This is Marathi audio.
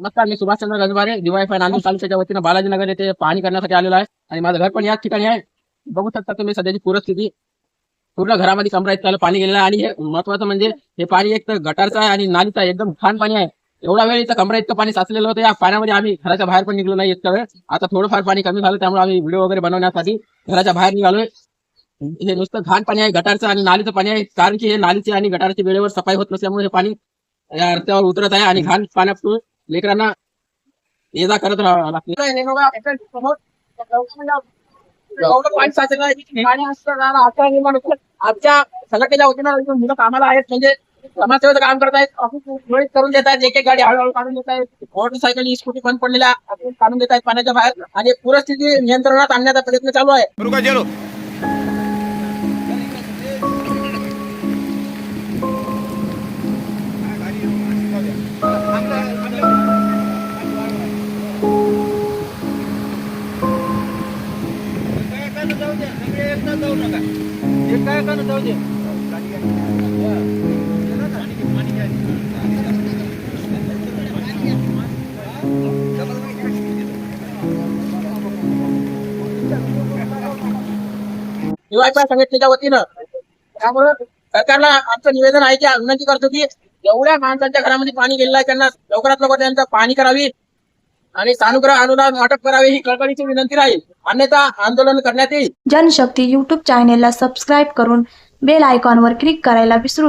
नमस्कार मी सुभाषचंद्र गजबारे डीवायफाय नांदूर तालुक्याच्या वतीनं बालाजीनगर येथे पाहणी करण्यासाठी आलेलो आहे. आणि माझं घर पण याच ठिकाणी आहे. बघू शकता तुम्ही सध्याची पूरस्थिती. पूर्ण घरामध्ये कमरा इतकाला पाणी गेलेलं आहे. आणि हे महत्वाचं म्हणजे हे पाणी एक तर गटारचं आहे आणि नालीचं आहे. एकदम छान पाणी आहे. एवढा वेळ इथं कमरा इतकं पाणी साचलेलं होतं. या पाण्यामध्ये आम्ही घराच्या बाहेर पण निघलो नाही इतका वेळ. आता थोडंफार पाणी कमी झालं त्यामुळे आम्ही व्हिडिओ वगैरे बनवण्यासाठी घराच्या बाहेर निघालोय. हे नुसतं घाण पाणी आहे गटारचं आणि नालीचं पाणी आहे. कारण की हे नालीची आणि गटारची वेळेवर सफाई होत नसल्यामुळे हे पाणी या रस्त्यावर उतरत आहे आणि घाण पाण्यातून लेकरांना ये जा करत राहावं लागते. आमच्या संघटनेच्या वतीनं मुलं कामाला आहेत म्हणजे समाजसेवेचं काम करत आहेत ऑफिस वेळेत करून देत आहेत एक एक गाडी हळूहळू काढून देत आहेत मोटरसायकल स्कूटी बंद पडलेल्या आपण काढून देत आहेत पाण्याच्या बाहेर आणि पूरस्थिती नियंत्रणात आणण्याचा प्रयत्न चालू आहे. रुका चलो युवायपा संघटनेच्या वतीनं त्यामुळं सरकारला आमचं निवेदन आहे की विनंती करतो की एवढ्या माणसांच्या घरामध्ये पाणी गेलेलं आहे त्यांना लवकरात लवकर त्यांचं पाणी करावी. आणि सानुग्रह अनुदान वाटप करावे ही कळकळीची विनंती राहील. अन्यथा आंदोलन करण्यात येईल. जनशक्ती युट्यूब चॅनेलला सबस्क्राईब करून बेल आयकॉनवर क्लिक करायला विसरू